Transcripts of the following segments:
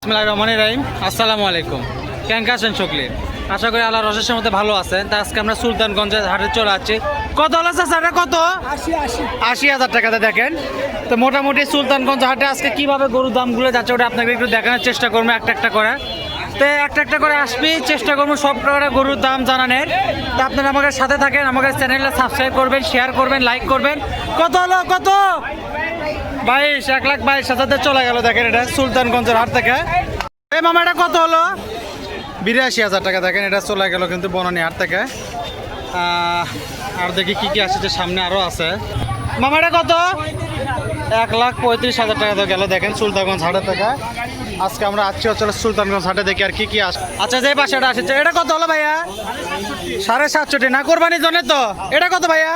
বিসমিল্লাহির রহমানির রহিম। আসসালামু আলাইকুম। কেমন আছেন সকলে? আশা করি আল্লাহ রসের মধ্যে ভালো আছেন। তা আজকে আমরা সুলতানগঞ্জের হাটে চলে যাচ্ছি কত হলো স্যার? কত? আশি হাজার টাকাতে দেখেন। তো মোটামুটি সুলতানগঞ্জ হাটে আজকে কীভাবে গরুর দামগুলো যাচ্ছে ওটা আপনাকে একটু দেখানোর চেষ্টা করব একটা একটা করে। তো একটা একটা করে আসবি চেষ্টা করব সব প্রকারের গরুর দাম জানানোর। তো আপনারা আমাদের সাথে থাকেন আমাদের চ্যানেলটা সাবস্ক্রাইব করবেন শেয়ার করবেন লাইক করবেন। কত হলো? কত? বাইশ, এক লাখ বাইশ হাজারতে চলে গেল, দেখেন এটা সুলতানগঞ্জের হাট থেকে। এই মামা, এটা কত হলো? বিরাশি হাজার টাকা, দেখেন এটা চলে গেল কিন্তু বনানী হাট থেকে। আর দেখি কি কি আসছে সামনে আরও আছে। মামা, এটা কত? এক লাখ পঁয়ত্রিশ হাজার টাকা তো গেল, দেখেন সুলতানগঞ্জ হাটের থেকে। আজকে আমরা আসছি হচ্ছে সুলতানগঞ্জ হাটে, দেখি আর কি কি আস আচ্ছা যে পাশে এটা আসছে, এটা কত হলো ভাইয়া? সাড়ে সাতশোটি না, কোরবানির জন্য তো। এটা কত ভাইয়া?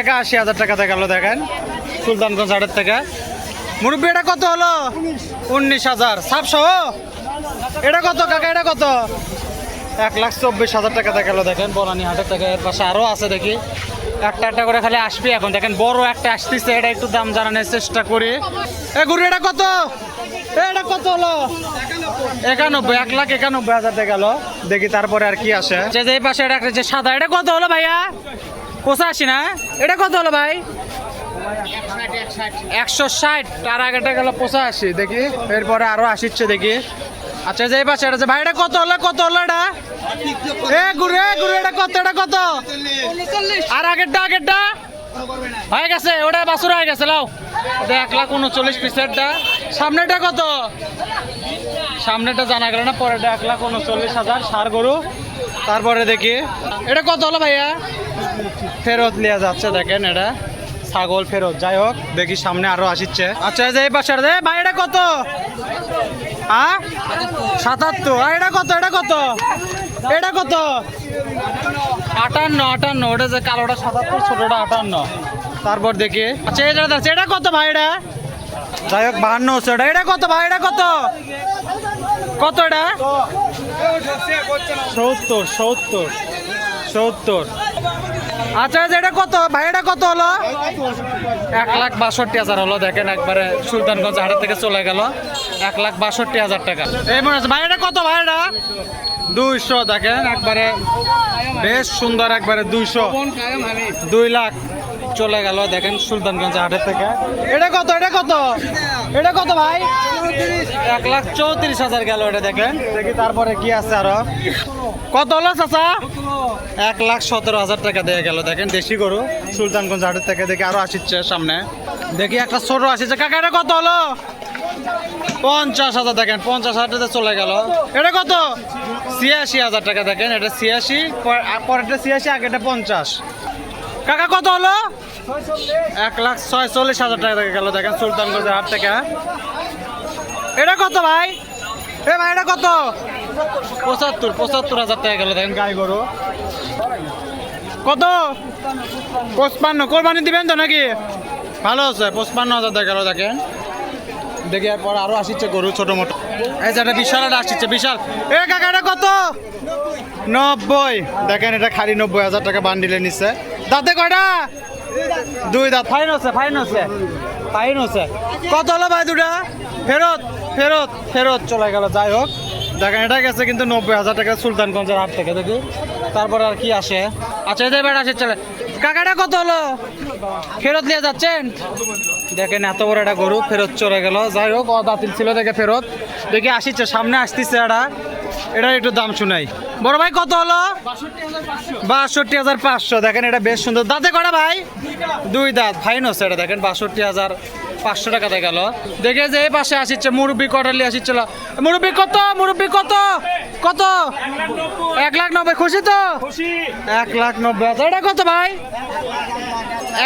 একাশি হাজার টাকাতে গেল, দেখেন। সুলতানগঞ্জ হাটের থেকে। মুরব্বী এটা কত হলো? উনিশ হাজার। সাতশো? এটা কত কাকা, এটা কত? এক লাখ চব্বিশ হাজার টাকাতে গেল দেখেন, বনানি হাটের থেকে। এর পাশে আরও আছে, দেখি। একটা একটা করে খালি আসবে এখন। দেখেন, বড় একটা আসতেছে, এটা একটু দাম জানানোর চেষ্টা করি। এ গুরু, এটা কত? এটা কত হলো? একানব্বই, এক লাখ একানব্বই হাজার টাকা গেল দেখি তারপরে আর কি আসে। যে পাশে এটা একটা যে সাদা, এটা কত হলো ভাইয়া? পঁচাশি না? এটা কত হলো ভাই? একশো ষাট, তার আগেটা গেল পঁচাশি, দেখি। এরপরে আরও আসিচ্ছে, দেখি। আচ্ছা যে পাশে, এটা ভাই, এটা কত হলো? কত হলো এটা? এ ঘুরে গুরু, এটা কত এটা কত? আর আগেরটা আগেরটা? হয়ে গেছে, ওটা বাসুর হয়ে গেছে, লাও। ওটা এক লাখ উনচল্লিশ পিসেরটা। সামনেটা কত? সামনেটা জানা গেল না পরেটা এক লাখ উনচল্লিশ হাজার, সার গরু। তারপরে দেখি। এটা কত হলো ভাইয়া? ফেরত লিয়া যাচ্ছে, দেখেন এটা। ছাগল ফেরত যাই হোক দেখি সামনে আরও আসিচ্ছে। আচ্ছা এই যে এই পাশে। এ, ভাই এটা কত? আ সাতাত্তর এটা কত এটা কত? এটা কত? আটান্ন আটান্ন ওটা যে কালোটা সাতাত্তর ছোটটা আটান্ন। তারপর দেখি। আচ্ছা এটা এটা কত ভাই এটা? যাই হোক বাহান্ন হচ্ছে এটা এটা কত ভাই এটা কত? কত এটা? সত্তর সত্তর সত্তর। আচ্ছা এটা কত? ভাই এটা কত হলো? এক লাখ বাষট্টি হাজার হলো দেখেন একবারে সুলতানগঞ্জ হাটের থেকে চলে গেল। এক লাখ বাষট্টি হাজার টাকা। এই মনে হচ্ছে ভাই এটা কত ভাই এটা? দুইশো দেখেন একবারে বেশ সুন্দর একবারে দুইশো। দুই লাখ চলে গেল দেখেন সুলতানগঞ্জ হাটের থেকে। এটা কত এটা কত? এটা কত ভাই? এক লাখ চৌত্রিশ হাজার গেল এটা দেখেন। দেখি তারপরে কি আছে আরও। কত হলো চাচা? এক লাখ সতেরো হাজার টাকা দিয়ে গেল, দেখেন দেশি গরু, সুলতানগঞ্জ হাটের থেকে দেখি আরও আসিচ্ছে সামনে। দেখি একটা ছোট আসিচ্ছে কাকা, এটা কত হলো? পঞ্চাশ হাজার, দেখেন, পঞ্চাশ হাজার চলে গেল। এটা কত? ছিয়াশি হাজার টাকা, দেখেন, এটা ছিয়াশি পরেরটা ছিয়াশি আগেটা পঞ্চাশ। কাকা, কত হলো? এক লাখ ছয়চল্লিশ হাজার টাকা থেকে গেল, দেখেন সুলতানগঞ্জের হাট থেকে। এটা কত ভাই? এ ভাই, এটা কত? পঁচাত্তর পঁচাত্তর হাজার টাকা গেল দেখেন গাই গরু। কত? পঁচপান্ন, কোরবানি দিবেন তো নাকি? ভালো আছে, পঁচপান্ন হাজার টাকা গেল দেখেন। দেখি এরপর আরও আসিচ্ছে গরু ছোট মোটো। এই যে একটা বিশাল একটা আসছে বিশাল। এ কাকা কত? নব্বই। দেখেন, এটা খালি নব্বই হাজার টাকা বান্ডিলে নিচ্ছে। দাঁতে কয়টা? দুই দাঁত। ফাইন আছে ফাইন আছে ফাইন আছে। কত হলো ভাই দুটা? ফেরত ফেরত ফেরত চলে গেল, যাই হোক। দেখেন, এটা গেছে কিন্তু নব্বই হাজার টাকা সুলতানগঞ্জের হাট থেকে, দেখি। তারপরে আর কি আসে? আচ্ছা এদের বেড়া আসে, চলে। কাকাটা কত হলো? ফেরত নিয়ে যাচ্ছেন? দেখেন, এত বড় একটা গরু, ফেরত চলে গেল। যাই হোক অদাতিল ছিল দেখে ফেরত। দেখি, আসিচ্ছে, সামনে আসতেছে এটা এটা একটু দাম শুনাই। বড় ভাই, কত হলো? বাষট্টি হাজার পাঁচশো। দেখেন, এটা বেশ সুন্দর। দাঁতে কটা ভাই? দুই দাঁত। ফাইন হচ্ছে এটা, দেখেন, বাষট্টি হাজার পাঁচশো টাকাতে গেল দেখে যে এই পাশে আসিচ্ছে, মুরব্বি কটালি আসিচ্ছিল মুরব্বি কত মুরব্বি কত কত? এক লাখ নব্বই, খুশি তো? এক লাখ নব্বই এটা কত ভাই?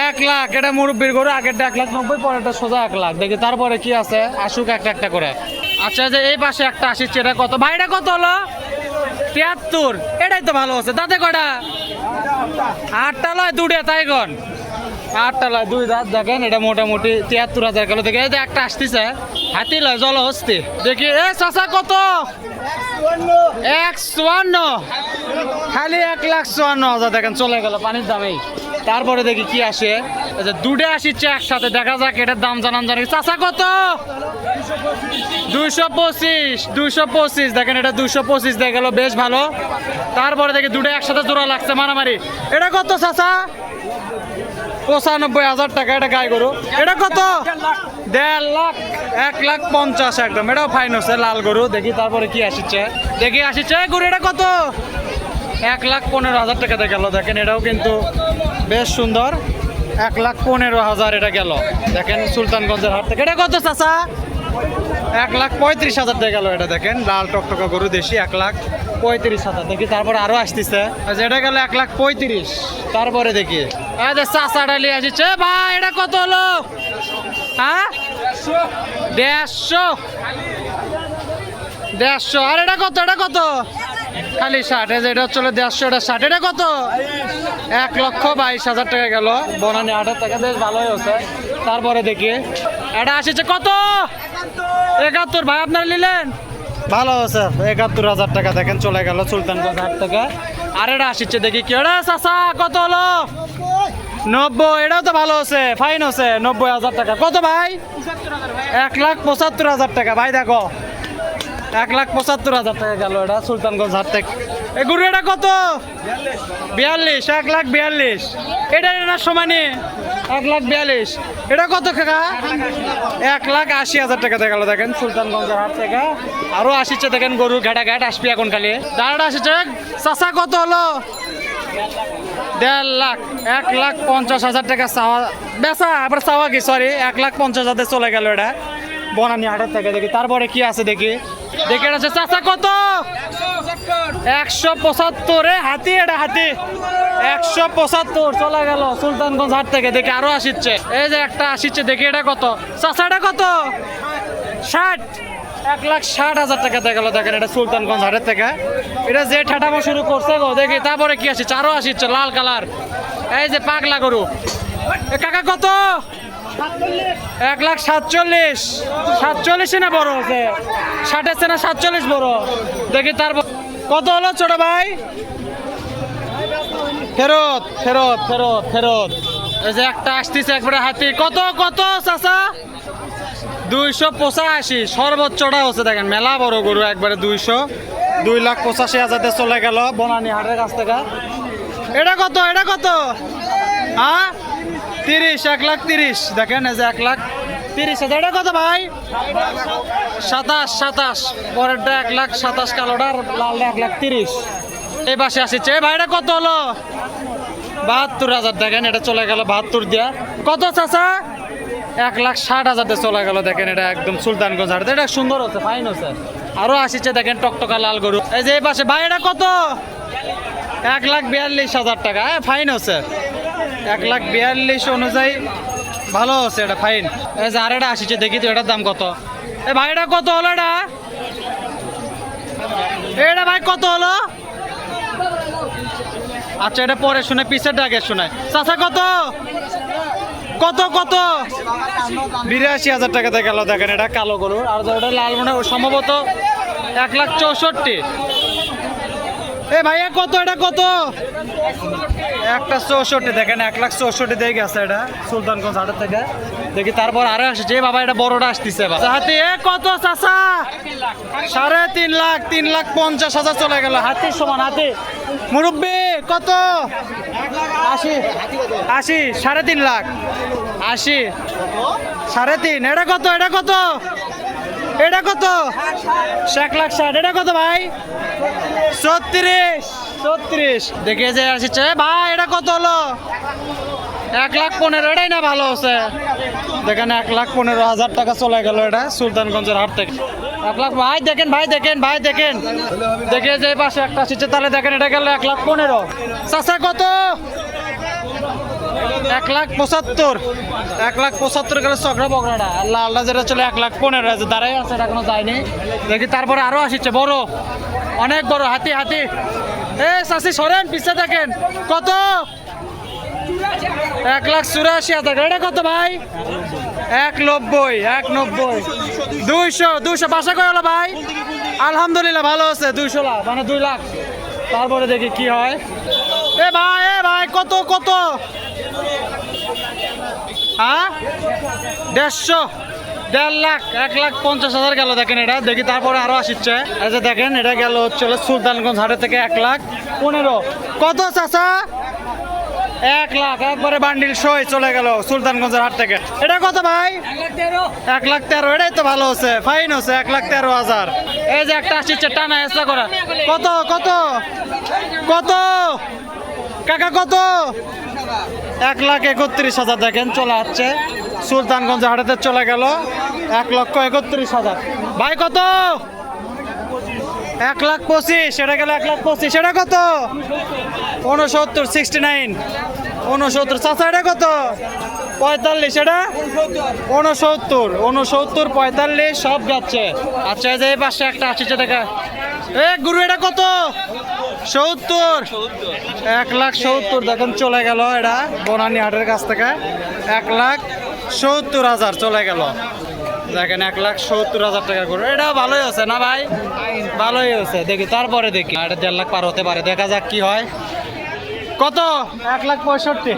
এক লাখ, এটা মুরব্বির গরু, আগেরটা এক লাখ নব্বই, পরেরটা সোজা এক লাখ। দেখি তারপরে কি আছে? আসুক একটা একটা করে। আচ্ছা যে এই পাশে একটা আসিচ্ছে, এটা কত? ভাই, এটা কত হলো? তিয়াত্তর। এটাই তো ভালো আছে তাতে কটা আটটা লয়, দুটে, তাই গন আটটা লয়, দুই দাঁত দেখেন, এটা মোটামুটি তিয়াত্তর হাজার গেল দেখে এই একটা আসতেছে, হাতি লয়, জল হস্তি। দেখি, এ চাষা কত? এক চুয়ান্ন। খালি এক লাখ চুয়ান্ন হাজার, দেখেন, চলে গেল পানির দামেই তারপরে দেখি কি আসে। দুটো আসিচ্ছে একসাথে, দেখা যাক এটার দাম জানান জানি। চাচা কত? দুইশো পঁচিশ দুইশো পঁচিশ, দেখেন, এটা দুইশো পঁচিশ দেখে গেল, বেশ ভালো। তারপরে দেখি দুটো একসাথে জোড়া লাগছে মারামারি। এটা কত, চাচা? পঁচানব্বই হাজার টাকা, এটা গায়ে গরু। এটা কত? দেড় লাখ, এক লাখ পঞ্চাশ একদম। এটাও ফাইন হচ্ছে, লাল গরু। দেখি তারপরে কি আসিচ্ছে দেখি আসিচ্ছে গরু, এটা কত? এক লাখ পনেরো হাজার টাকা গেল। দেখেন, এটাও কিন্তু বেশ সুন্দর। এক লাখ পনেরো হাজার এটা গেল। দেখেন, সুলতানগঞ্জের হাট থেকে। এটা কত, চাচা? এক লাখ পঁয়ত্রিশ হাজার দিয়ে গেল এটা, দেখেন। লাল টকটকা গরু দেশি, এক লাখ। পঁয়ত্রিশ হাজার। দেখি তারপরে আরও আসতেছে। আচ্ছা, এটা গেল এক লাখ পঁয়ত্রিশ। তারপরে দেখি। যে চাচা ডালি আসছে ভাই এটা কত হলো? হ্যাঁ? দেড়শো। দেড়শো। আর এটা কত? এটা কত? খালি ষাট। এটা হচ্ছে দেড়শো এটা ষাট। এটা কত? এক লক্ষ বাইশ হাজার টাকা গেল। বনানি আটের টাকা বেশ ভালোই হচ্ছে তারপরে দেখি। এটা আসছে কত? একাত্তর। ভাই আপনারা নিলেন? ভালো আছে একাত্তর হাজার টাকা দেখেন, চলে গেল সুলতানগঞ্জ হাট থেকে। আর এটা আসছে দেখি কি ওটা চাষা কত হলো? নব্বই, এটাও তো ভালো আছে ফাইন আছে, নব্বই হাজার টাকা। কত ভাই? এক লাখ পঁচাত্তর হাজার টাকা। ভাই, দেখো। এক লাখ পঁচাত্তর হাজার টাকা গেল এটা, সুলতানগঞ্জ হাট থেকে। এই গরু এটা কত? বিয়াল্লিশ, এক লাখ বিয়াল্লিশ। এটা এটার সমানে এক লাখ বিয়াল্লিশ। এটা কত কাকা? এক লাখ আশি হাজার টাকা দেখা গেল, দেখেন সুলতানগঞ্জের হাট থেকে। আরও আসিচ্ছে, দেখেন গরু ঘাটা ঘাট আসবি এখন খালি। দাঁড়াটা আসিচ্ছে। চাষা কত হলো? দেড় লাখ, এক লাখ পঞ্চাশ হাজার টাকা চাওয়া বেচা, আবার চাওয়া কি? সরি এক লাখ পঞ্চাশ হাজার চলে গেল এটা। বনানি হাটের থেকে দেখি। তারপরে কি আছে দেখি? দেখি হচ্ছে চাচা কত? একশো পঁচাত্তরে হাতি, এটা হাতি। একশো পঁচাত্তর, চলে গেল সুলতানগঞ্জ হাট থেকে। দেখি আরও আসিচ্ছে। এই যে একটা আসিচ্ছে, দেখি এটা কত? চাচা, এটা কত? ষাট। এক লাখ ষাট হাজার টাকা দেখা গেল, দেখেন এটা সুলতানগঞ্জ হাটের থেকে। এটা যে ঠাটামো শুরু করছে গো, দেখি তারপরে কি আসছে আরও আসিচ্ছে, লাল কালার। এই যে পাগলা গরু। কাকা কত? এক লাখ সাতচল্লিশ। সাতচল্লিশে না বড় আছে চেয়ে না সাতচল্লিশ বড়? দেখি তার কত হলো ছোট ভাই? ফেরত ফেরত ফেরত ফেরত। এই যে একটা আসতেছে একবারে হাতি। কত কত, চাচা? দুইশো পঁচাশি। সর্বোচ্চটা হচ্ছে দেখেন, মেলা বড় গরু একবারে দুইশো। দুই লাখ পঁচাশি হাজারতে চলে গেল বনানি হাটের কাছ থেকে। এটা কত এটা কত? হ্যাঁ? তিরিশ, এক লাখ তিরিশ। দেখেন এই যে এক লাখ তিরিশ হাজার। এটা কত ভাই? সাতাশ সাতাশ। পরেরটা এক লাখ সাতাশ, কালোটা লালটা এক লাখ তিরিশ। এই পাশে আসছে ভাইটা কত হলো? বাহাত্তর হাজার। দেখেন, এটা চলে গেল বাহাত্তর দিয়া। কত চাচা? এক লাখ ষাট হাজারতে চলে গেল। দেখেন, এটা একদম সুলতানগঞ্জ হাট এটা সুন্দর হচ্ছে ফাইন হচ্ছে। আরও আসছে দেখেন, টকটকা লাল গরু। এই যে এই পাশে, ভাই, এটা কত? এক লাখ বিয়াল্লিশ হাজার টাকা। হ্যাঁ ফাইন হচ্ছে। এক লাখ বিয়াল্লিশ অনুযায়ী ভালো আছে এটা ফাইন আর এটা আসছে, দেখি তো এটার দাম কত। এ ভাই, এটা কত হলো এটা? এটা ভাই, কত হলো? আচ্ছা এটা পরে শুনে, পিসের ডাকে শোনায় চাচা, কত? কত কত? বিরাশি হাজার টাকাতে গেল দেখেন, এটা কালো গরু আর ওটা লাল মনে সম্ভবত এক লাখ চৌষট্টি। এ ভাইয়া কত? এটা কত? একটা চৌষট্টি দেখেন এক লাখ চৌষট্টি দিয়ে গেছে এটা সুলতানগঞ্জ হাটের থেকে। দেখি তারপর আরও আসছে যে বাবা এটা বড়টা আসতেছে। হাতি এ কত চাচা? সাড়ে তিন লাখ তিন লাখ পঞ্চাশ হাজার চলে গেল। হাতির সমান হাতি। মুরব্বী কত? আশি। আশি সাড়ে তিন লাখ। আশি। সাড়ে তিন এটা কত? এটা কত? এটা কত? এক লাখ ষাট। এটা কত ভাই? ছত্রিশ। ছত্রিশ। দেখে যে আসছে। ভাই, এটা কত হলো? এক লাখ পনেরো, এটাই না ভালো হচ্ছে? দেখেন, এক লাখ পনেরো হাজার টাকা চলে গেল এটা সুলতানগঞ্জের হাট থেকে। এক লাখ, ভাই, দেখেন ভাই দেখেন ভাই, দেখেন। দেখে যে পাশে একটা আসছে, তাহলে দেখেন, এটা গেল এক লাখ পনেরো। চাষা কত? এক লাখ পঁচাত্তর, এক লাখ পঁচাত্তর গেলে চকরা বকরাটা আর যেটা চলে এক লাখ পনেরো আছে দাঁড়াই আছে, এটা এখনও যায়নি। দেখি তারপরে আরও আসছে বড়। অনেক বড়, হাতি হাতি। এ চাষি সরেন পিছিয়ে দেখেন। কত? এক লাখ চুরাশি হাজার এটা কত ভাই? এক নব্বই এক নব্বই। দুইশো দুইশো। বাসা কয় হলো ভাই? আলহামদুলিল্লাহ, ভালো আছে। দুইশো লাখ মানে দুই লাখ। তারপরে দেখি কি হয়। এ ভাই এ ভাই, কত কত? হ্যাঁ? দেড়শো। দেড় লাখ, এক লাখ পঞ্চাশ হাজার গেল, দেখেন এটা। দেখি তারপরে আরও আসছে এই যে দেখেন, এটা গেল হচ্ছে সুলতানগঞ্জ হাটে থেকে এক লাখ পনেরো। কত চাচা? এক লাখ, একবারে বান্ডিল সই চলে গেল সুলতানগঞ্জের হাট থেকে। এটা কত ভাই? এক লাখ তেরো, এটাই তো ভালো হচ্ছে। ফাইন হচ্ছে, এক লাখ তেরো হাজার। এই যে একটা আসছে টানা এসা করা। কত কত? কত? কাকা, কত? এক লাখ একত্রিশ হাজার দেখেন, চলে আসছে। সুলতানগঞ্জ হাটেতে চলে গেল। এক লক্ষ একত্রিশ হাজার। ভাই, কত? এক লাখ পঁচিশ, এটা গেল এক লাখ পঁচিশ। এটা কত? উনসত্তর সিক্সটি নাইন উনসত্তর চাচা, এটা কত? পঁয়তাল্লিশ, এটা? উনসত্তর উনসত্তর পঁয়তাল্লিশ, সব যাচ্ছে। আচ্ছা যে এই পাশে একটা আসছে দেখা। এ, গুরু, এটা কত? সত্তর। এক লাখ সত্তর দেখুন চলে গেল এটা বনানি হাটের কাছ থেকে। এক লাখ সত্তর হাজার চলে গেল। দেখেন এক লাখ সত্তর হাজার টাকা করে। এটা ভালোই আছে না ভাই? ভালোই আছে দেখি তারপরে দেখি। এটা দেড় লাখ পার হতে পারে। দেখা যাক কি হয়। কত? এক লাখ পঁয়ষট্টি।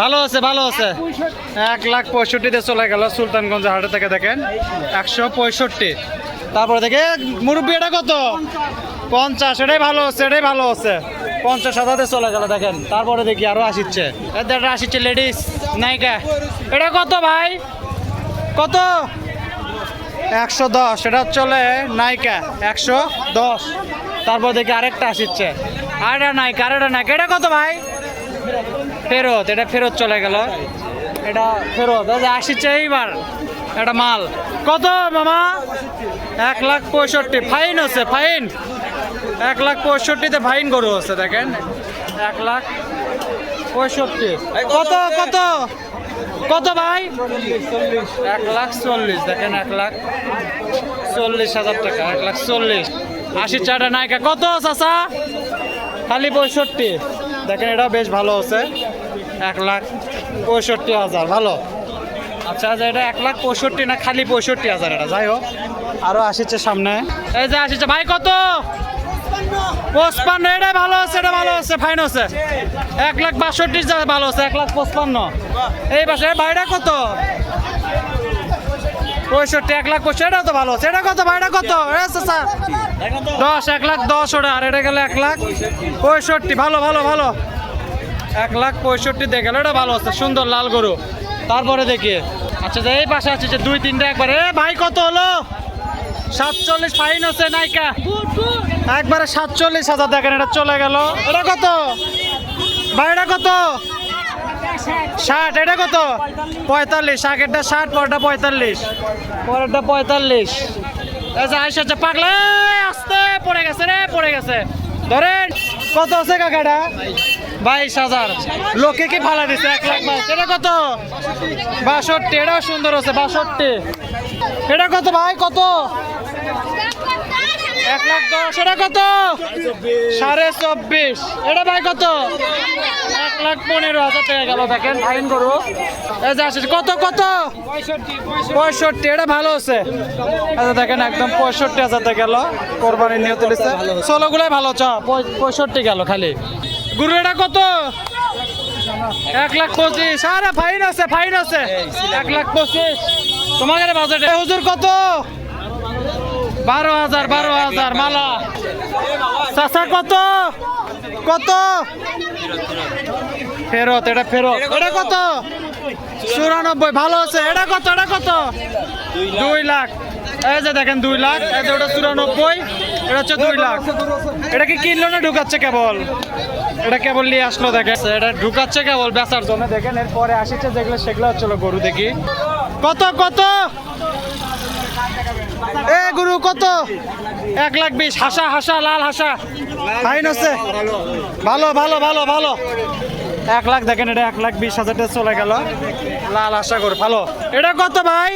ভালো আছে ভালো আছে এক লাখ পঁয়ষট্টিতে চলে গেল সুলতানগঞ্জ হাটে থেকে দেখেন। একশো পঁয়ষট্টি। তারপরে দেখে মুরব্বী এটা কত? পঞ্চাশ, এটাই ভালো হচ্ছে, এটাই ভালো হচ্ছে। পঞ্চাশ হাজারে চলে গেল, দেখেন। তারপরে দেখি আরও আসিচ্ছে। এটা আসিচ্ছে লেডিস নায়িকা। এটা কত ভাই? কত? একশো দশ, এটা চলে নায়িকা, একশো দশ। তারপর দেখি আরেকটা আসিচ্ছে। আর এটা নায়িকা আর এটা নায়িকা। এটা কত ভাই? ফেরত, এটা ফেরত চলে গেল। এটা ফেরত আসিচ্ছে এইবার। এটা মাল। কত মামা? এক লাখ পঁয়ষট্টি। ফাইন হচ্ছে, ফাইন। এক লাখ পঁয়ষট্টিতে ফাইন গরু হচ্ছে দেখেন। এক লাখ পঁয়ষট্টি। কত কত? কত? ভাই? এক লাখ চল্লিশ দেখেন এক লাখ চল্লিশ হাজার টাকা এক লাখ চল্লিশ। আশি চারটা নায়িকা। কত চাচা? খালি পঁয়ষট্টি। দেখেন এটা বেশ ভালো হচ্ছে এক লাখ পঁয়ষট্টি হাজার ভালো। আচ্ছা যে এটা এক লাখ পঁয়ষট্টি না খালি পঁয়ষট্টি হাজার এটা যাই হোক। আরও আসিচ্ছে সামনে। এই যে আসিচ্ছে ভাই কত? পঁচপান্ন এটাই ভালো আছে এটা ভালো আছে ফাইন আছে। এক লাখ বাষট্টি ভালো আছে এক লাখ পঁচপান্ন। এই পাশে ভাইটা কত? পঁয়ষট্টি এক লাখ পঁয়ষট্টি এটাও তো ভালো আছে। এটা কত ভাইটা কত? চাচা, দশ এক লাখ দশ ওটা আর এটা গেলে এক লাখ পঁয়ষট্টি। ভালো ভালো ভালো। এক লাখ পঁয়ষট্টি দেখে এটা ভালো আছে সুন্দর লাল গরু। তারপরে দেখি। আচ্ছা এই পাশে আছে যে দুই তিনটা একবার। এ ভাই কত হলো? সাতচল্লিশ, ফাইন আছে নাইকা একবারে সাতচল্লিশ হাজার, দেখেন এটা চলে গেল। এটা কত? এটা কত? ষাট, এটা কত? পঁয়তাল্লিশ, আগেরটা ষাট, পরেরটা পঁয়তাল্লিশ। পরেরটা পঁয়তাল্লিশ। যে আইসা হচ্ছে পাগলা আস্তে, পড়ে গেছে রে, পড়ে গেছে। ধরেন, কত আছে কাকাটা? বাইশ হাজার। লোকে কি ভাড়া দিচ্ছে এক লাখ বাইশ। এটা কত? বাষট্টি, এটাও সুন্দর আছে, বাষট্টি। এটা কত ভাই, কত? এক লাখ দশ, এটা কত? সাড়ে চব্বিশ। এটা ভাই কত? এক লাখ পনেরো হাজার টাকা গেল, দেখেন ফাইন করু। কত কত? পঁয়ষট্টি, এটা ভালো আছে। দেখেন, একদম পঁয়ষট্টি হাজার টাকা গেল কোরবানির নিয়ে তুলেছে। ষোলোগুলাই ভালো, চ পঁয়ষট্টি গেল খালি। গুরু, এটা কত? এক লাখ পঁচিশ। আরে ফাইন আছে ফাইন আছে। এক লাখ পঁচিশ। তোমাদের বাজেট হুজুর কত? বারো হাজার বারো হাজার, মালা। চাষা কত? কত? ফেরত, এটা ফেরত। এটা কত? চুরানব্বই, ভালো আছে। এটা কত? এটা কত? দুই লাখ। এই যে দেখেন, দুই লাখ। এই যে ওটা চুরানব্বই, এটা হচ্ছে দুই লাখ। এটা কি কিনলো না ঢুকাচ্ছে কেবল? এটা কেবল নিয়ে আসলো, দেখেন। এটা ঢুকাচ্ছে কেবল বেচার জন্য। দেখেন, এরপরে আসিছে যেগুলো, সেগুলো হচ্ছিল গরু দেখি। কত কত? এ গুরু, কত? এক লাখ বিশ। হাসা হাসা, লাল হাসা। ফাইন আছে ভালো ভালো ভালো ভালো। এক লাখ, দেখেন এটা এক লাখ বিশ হাজার টাকা চলে গেল। লাল আশা করে ভালো। এটা কত ভাই?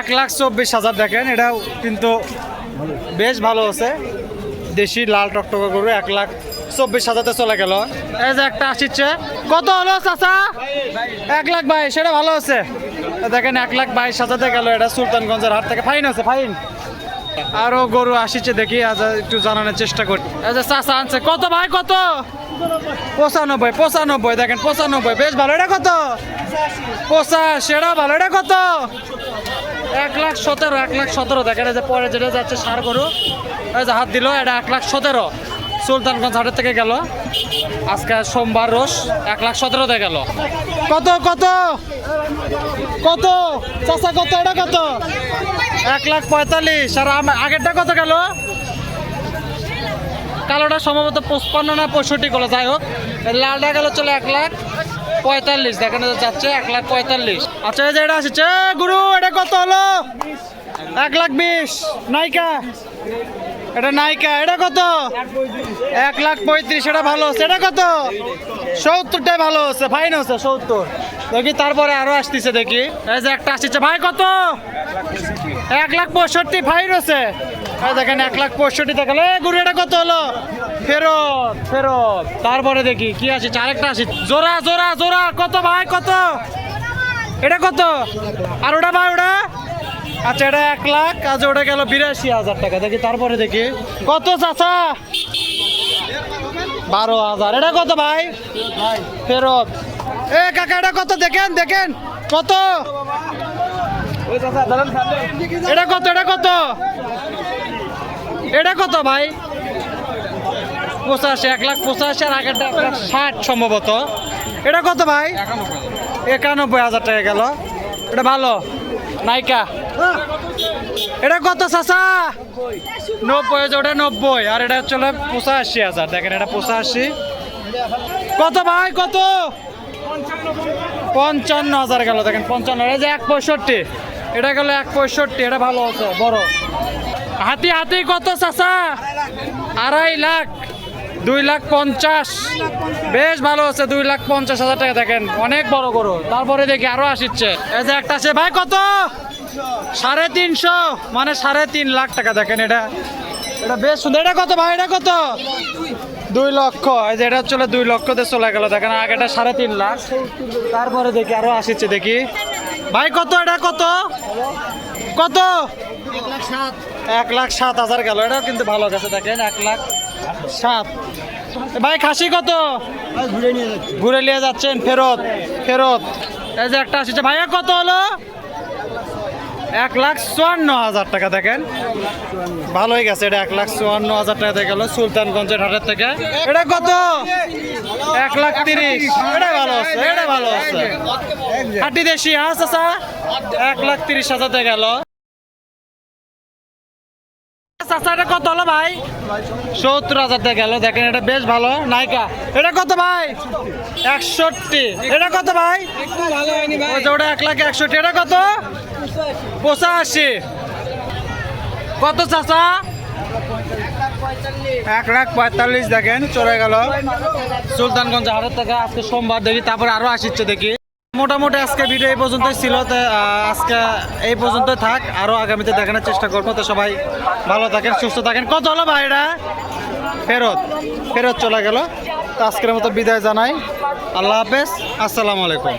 এক লাখ চব্বিশ হাজার, দেখেন। এটাও কিন্তু বেশ ভালো আছে দেশি লাল টকটকা গরু, এক লাখ চব্বিশ হাজারতে চলে গেল। এই যে একটা আসিচ্ছে কত হলো, চাচা? এক লাখ বাইশ। সেটা ভালো আছে দেখেন এক লাখ বাইশ হাজারতে গেল, এটা সুলতানগঞ্জের হাট থেকে। ফাইন আছে, ফাইন। আরও গরু আসিছে দেখি, আজ একটু জানানোর চেষ্টা করি। চাষা আনছে, কত ভাই, কত? পঁচানব্বই পঁচানব্বই, দেখেন, পঁচানব্বই, বেশ ভালো, এটা কত? পঁচাশি, এটা ভালো, এটা কত? এক লাখ সতেরো, এক লাখ সতেরো, দেখেন, এই যে পরে যেটা যাচ্ছে সার গরু, এই যে হাত দিল, এটা এক লাখ সতেরো। সুলতানগঞ্জ হাটের থেকে গেল। আজকে সোমবার রোজ এক লাখ সতেরোতে গেল। কত কত? কত? চাষা কত? এটা কত? এক লাখ পঁয়তাল্লিশ। আর আগেরটা কত গেল? কালোটা সম্ভবত পঁচপান্ন না পঁয়ষট্টি গেলো যাই হোক। লালটা গেল চলে এক লাখ পঁয়তাল্লিশ। দেখানো যাচ্ছে এক লাখ পঁয়তাল্লিশ। আচ্ছা এই যে এটা আসছে। গুরু এটা কত হলো? এক লাখ বিশ। নাইকা এটা নাইকা, এটা কত? এক লাখ পঁয়ত্রিশ, এটা ভালো হচ্ছে এটা কত? সত্তরটাই ভালো হচ্ছে ফাইন হচ্ছে সত্তর। দেখি তারপরে আরও আসতেছে, দেখি। এই যে একটা আসছে ভাই কত? এক লাখ পঁয়ষট্টি ফাইন এই দেখেন, এক লাখ পঁয়ষট্টি দেখাল গুরু, এটা কত হলো? ফেরত ফেরত। তারপরে দেখি, কি আছে আরেকটা আসি জোড়া জোড়া জোড়া, কত ভাই, কত? এটা কত? আর ওটা ভাই, ওটা? আচ্ছা এটা এক লাখ আজ ওটা গেল বিরাশি হাজার টাকা। দেখি তারপরে দেখি। কত চাচা? বারো হাজার। এটা কত ভাই? ফেরত। এ, কাকা, এটা কত? দেখেন দেখেন। কত? এটা কত? এটা কত? এটা কত ভাই? পঁচাশি, এক লাখ পঁচাশি, আর আগেরটা এক লাখ ষাট সম্ভবত। এটা কত ভাই? একানব্বই হাজার টাকা গেল। এটা ভালো। নাইকা। এটা কত চাচা? নব্বই হাজার ওটা নব্বই, আর এটা চলে পঁচাশি হাজার। দেখেন, এটা পঁচাশি। কত ভাই, কত? পঞ্চান্ন হাজার গেল, দেখেন, পঞ্চান্ন। এই যে এক পঁয়ষট্টি, এটা গেল এক পঁয়ষট্টি, এটা ভালো আছে, বড়। হাতি হাতি, কত চাচা? আড়াই লাখ, দুই লাখ পঞ্চাশ। বেশ ভালো আছে, দুই লাখ পঞ্চাশ হাজার টাকা, দেখেন, অনেক বড় গরু। তারপরে দেখি, আরও আসছে এই যে একটা আছে ভাই, কত? সাড়ে তিনশো? মানে সাড়ে তিন লাখ টাকা দেখেন এটা। এটা বেশ সুন্দর। এটা কত ভাই? এটা কত? দুই লক্ষ। এই যে এটা চলে দুই লক্ষতে চলে গেল। দেখেন আগেটা সাড়ে তিন লাখ। তারপরে দেখি আরও আসছে দেখি। ভাই কত এটা? কত? কত? এক লাখ সাত হাজার গেল। এটাও কিন্তু ভালো গেছে। দেখেন এক লাখ সাত। ভাই খাসি কত? ঘুরে নিয়ে যাচ্ছেন। ফেরত ফেরত। এই যে একটা আসছে। ভাইয়া কত হলো? এক লাখ চুয়ান্ন হাজার টাকা দেখেন। ভালোই গেছে এটা এক লাখ চুয়ান্ন হাজার টাকা গেল সুলতানগঞ্জের হাটের থেকে। এটা কত? এক লাখ তিরিশ। এটা ভালো আছে এটা ভালো আছে। হাটি দেশি হ্যাঁ চাচা? এক লাখ তিরিশ হাজার দিয়ে গেল। চাচা এটা কত হলো ভাই? সত্তর হাজার টাকা গেল দেখেন এটা বেশ ভালো। নাইকা এটা কত ভাই? একষট্টি। এটা কত ভাই? ওটা এক লাখ একষট্টি। এটা কত? পঁচাশি। কত চাচা? এক লাখ পঁয়তাল্লিশ দেখেন, চলে গেল। সুলতানগঞ্জ হাটের থেকে আজকে সোমবার দেখি, তারপরে আরও আসছে দেখি। মোটামুটি আজকে ভিডিও এই পর্যন্তই ছিল আজকে এই পর্যন্ত থাক, আরও আগামীতে দেখানোর চেষ্টা করব। তো সবাই ভালো থাকেন, সুস্থ থাকেন। কত হলো ভাইরা ফেরত ফেরত চলে গেল। তো আজকের মতো বিদায় জানাই। আল্লাহ হাফেজ, আসসালামু আলাইকুম।